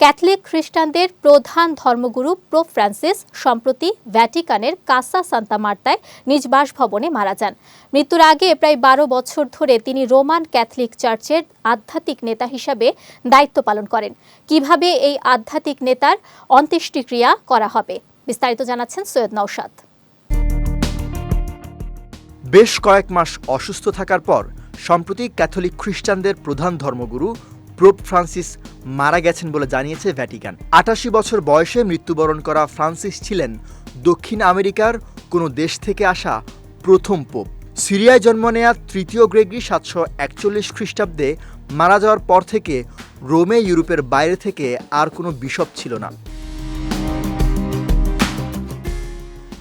Catholic খ্রিস্টানদের প্রধান ধর্মগুরু প্রো ফ্রান্সিস সম্প্রতি ভ্যাটিকানের কাসা সান্তা মার্তায় নিজ বাসভবনে মারা যান। মৃত্যুর আগে প্রায় বারো বছর ধরে তিনি রোমান ক্যাথলিক চার্চের আধ্যাত্মিক নেতা হিসাবে দায়িত্ব পালন করেন। কীভাবে এই আধ্যাত্মিক নেতার অন্ত্যেষ্টিক্রিয়া করা হবে, বিস্তারিত জানাচ্ছেন সৈয়দ নৌসাদ বেশ কয়েক মাস অসুস্থ থাকার পর সম্প্রতি ক্যাথলিক খ্রিস্টানদের প্রধান ধর্মগুরু পোপ ফ্রান্সিস মারা গেছেন বলে জানিয়েছে ভ্যাটিকান। আটাশি বছর বয়সে মৃত্যুবরণ করা ফ্রান্সিস ছিলেন দক্ষিণ আমেরিকার কোনো দেশ থেকে আসা প্রথম পোপ। সিরিয়ায় জন্ম নেয়া তৃতীয় গ্রেগরি সাতশো একচল্লিশ খ্রিস্টাব্দে মারা যাওয়ার পর থেকে রোমে ইউরোপের বাইরে থেকে আর কোনো বিশপ ছিল না।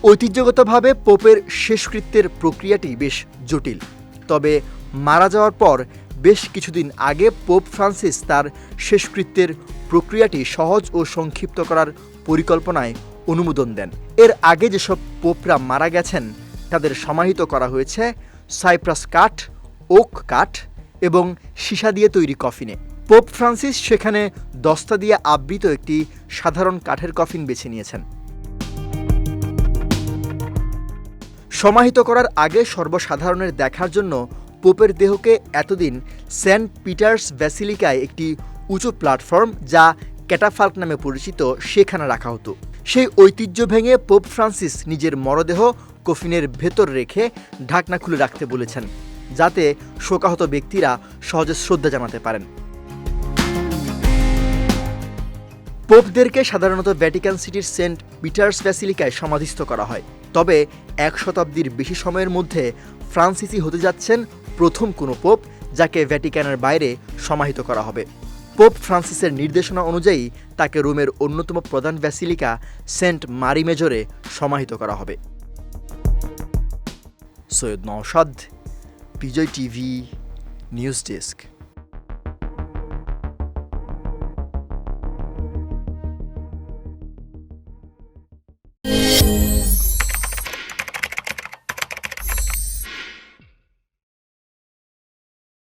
ঐতিহ্যগতভাবে পোপের শেষকৃত্যের প্রক্রিয়াটি বেশ জটিল। তবে মারা যাওয়ার পর বেশ কিছুদিন আগে পোপ ফ্রান্সিস তার শেষকৃত্যের প্রক্রিয়াটি সহজ ও সংক্ষিপ্ত করার পরিকল্পনায় অনুমোদন দেন। এর আগে যেসব পোপরা মারা গেছেন, তাদের সমাহিত করা হয়েছে সাইপ্রাস কাঠ, ওক কাঠ এবং সীসা দিয়ে তৈরি কফিনে। পোপ ফ্রান্সিস সেখানে দস্তা দিয়ে আবৃত একটি সাধারণ কাঠের কফিন বেছে নিয়েছেন। সমাহিত করার আগে সর্বসাধারণের দেখার জন্য পোপের দেহকে এতদিন সেন্ট পিটার্স ব্যাসিলিকায় একটি উঁচু প্ল্যাটফর্ম যা ক্যাটাফাল্ক নামে পরিচিত সেখানে রাখা হতো। সেই ঐতিহ্য ভেঙে পোপ ফ্রান্সিস নিজের মরদেহ কফিনের ভেতর রেখে ঢাকনা খুলে রাখতে বলেছেন, যাতে শোকাহত ব্যক্তিরা সহজে শ্রদ্ধা জানাতে পারেন। পোপদেরকে সাধারণত ভ্যাটিকান সিটির সেন্ট পিটার্স ব্যাসিলিকায় সমাধিস্থ করা হয়। তবে এক শতাব্দীর বেশি সময়ের মধ্যে ফ্রান্সিসি হতে যাচ্ছেন প্রথম কোনো পোপ যাকে ভ্যাটিক্যানের বাইরে সমাহিত করা হবে। পোপ ফ্রান্সিসের নির্দেশনা অনুযায়ী তাকে রোমের অন্যতম প্রধান ব্যাসিলিকা সেন্ট মারি মেজরে সমাহিত করা হবে। Syed Naushad, Bijoy TV, news desk.